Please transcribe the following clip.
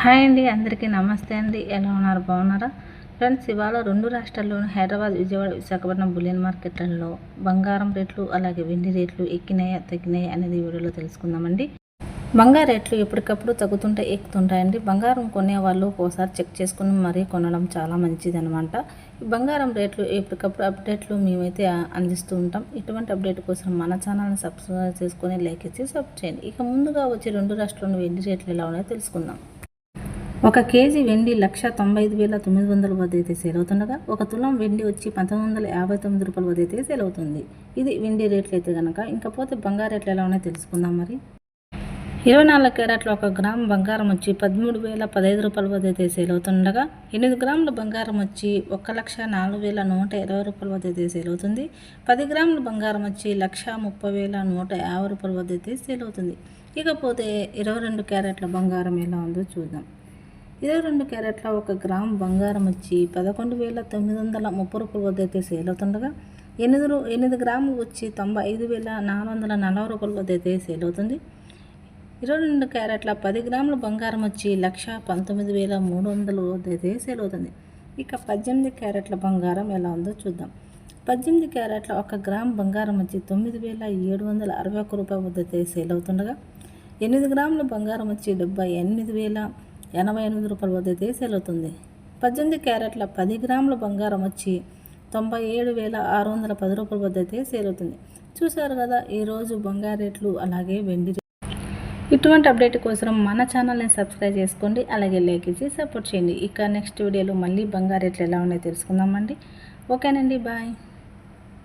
Hi అండి అందరికీ నమస్తే అండి. ఎలా ఉన్నారు? బాగున్నారా? ఫ్రెండ్స్ ఇవాళ రెండు రాష్ట్రాల్లోని హైదరాబాద్ విజయవాడ విశాఖపట్నం బులియన్ మార్కెట్లలో బంగారం రేట్లు అలాగే వెండి రేట్లు ఎక్కినాయా తగ్గినాయా అనేది వీడియోలో తెలుసుకుందామండి. బంగారు రేట్లు ఎప్పటికప్పుడు తగ్గుతుంటే ఎక్కుతుంటాయండి. బంగారం కొనేవాళ్ళు ఒకసారి చెక్ చేసుకుని మరీ కొనడం చాలా మంచిది అనమాట బంగారం రేట్లు ఎప్పటికప్పుడు అప్డేట్లు మేమైతే అందిస్తూ ఉంటాం. ఇటువంటి అప్డేట్ కోసం మన ఛానల్ని సబ్స్క్రైబ్ చేసుకొని లైక్ ఇచ్చి సబ్ చేయండి. ఇక ముందుగా వచ్చి రెండు రాష్ట్రాల్లో వెండి రేట్లు ఎలా ఉన్నాయో తెలుసుకుందాం. ఒక కేజీ వెండి లక్ష తొంభై ఐదు వేల తొమ్మిది వందల వద్ద అయితే సేల్ అవుతుండగా ఒక తులం వెండి వచ్చి పంతొమ్మిది వందల యాభై తొమ్మిది రూపాయల వద్ద అయితే సేల్ అవుతుంది ఇది వెండి రేట్లు అయితే కనుక ఇంకపోతే బంగారు రేట్లు ఎలా ఉన్నాయో తెలుసుకుందాం మరి. ఇరవై నాలుగు క్యారెట్ల ఒక గ్రామ్ బంగారం వచ్చి పదమూడు వేల పదహైదు రూపాయల వద్ద అయితే సేల్ అవుతుండగా ఎనిమిది గ్రాముల బంగారం వచ్చి ఒక లక్ష నాలుగు వేల నూట ఇరవై రూపాయల వద్ద అయితే సేల్ అవుతుంది పది గ్రాముల బంగారం వచ్చి లక్ష ముప్పై వేల నూట యాభై రూపాయల వద్ద అయితే సేల్ అవుతుంది ఇకపోతే ఇరవై రెండు క్యారెట్ల బంగారం ఎలా ఉందో చూద్దాం. ఇరవై రెండు క్యారెట్ల ఒక గ్రామ్ బంగారం వచ్చి పదకొండు వేల తొమ్మిది వందల ముప్పై రూపాయల వద్ద అయితే సేల్ అవుతుండగా ఎనిమిది ఎనిమిది గ్రాములు వచ్చి తొంభై ఐదు వేల నాలుగు వందల నలభై రూపాయల వద్ద అయితే సేల్ అవుతుంది. ఇరవై రెండు క్యారెట్ల పది గ్రాముల బంగారం వచ్చి లక్ష పంతొమ్మిది వేల మూడు వందల వద్ద అయితే సేల్ అవుతుంది. ఇక పద్దెనిమిది క్యారెట్ల బంగారం ఎలా ఉందో చూద్దాం. పద్దెనిమిది క్యారెట్ల ఒక గ్రామ్ బంగారం వచ్చి తొమ్మిది వేల ఏడు వందల అరవై ఒక్క రూపాయల వద్ద అయితే సేల్ అవుతుండగా ఎనిమిది గ్రాముల బంగారం వచ్చి డెబ్బై ఎనిమిది వేల ఎనభై ఎనిమిది రూపాయల వద్ద అయితే సేల్ అవుతుంది పద్దెనిమిది క్యారెట్ల పది గ్రాముల బంగారం వచ్చి తొంభై ఏడు వేల ఆరు వందల పది రూపాయల వద్ద అయితే సేల్ అవుతుంది చూశారు కదా ఈరోజు బంగారు రేట్లు అలాగే వెండి ఇటువంటి అప్డేట్ కోసం మన ఛానల్ని సబ్స్క్రైబ్ చేసుకోండి అలాగే లైక్ ఇచ్చి సపోర్ట్ చేయండి. ఇక నెక్స్ట్ వీడియోలో మళ్ళీ బంగారు రేట్లు ఎలా ఉన్నాయో తెలుసుకుందామండి. ఓకేనండి బాయ్.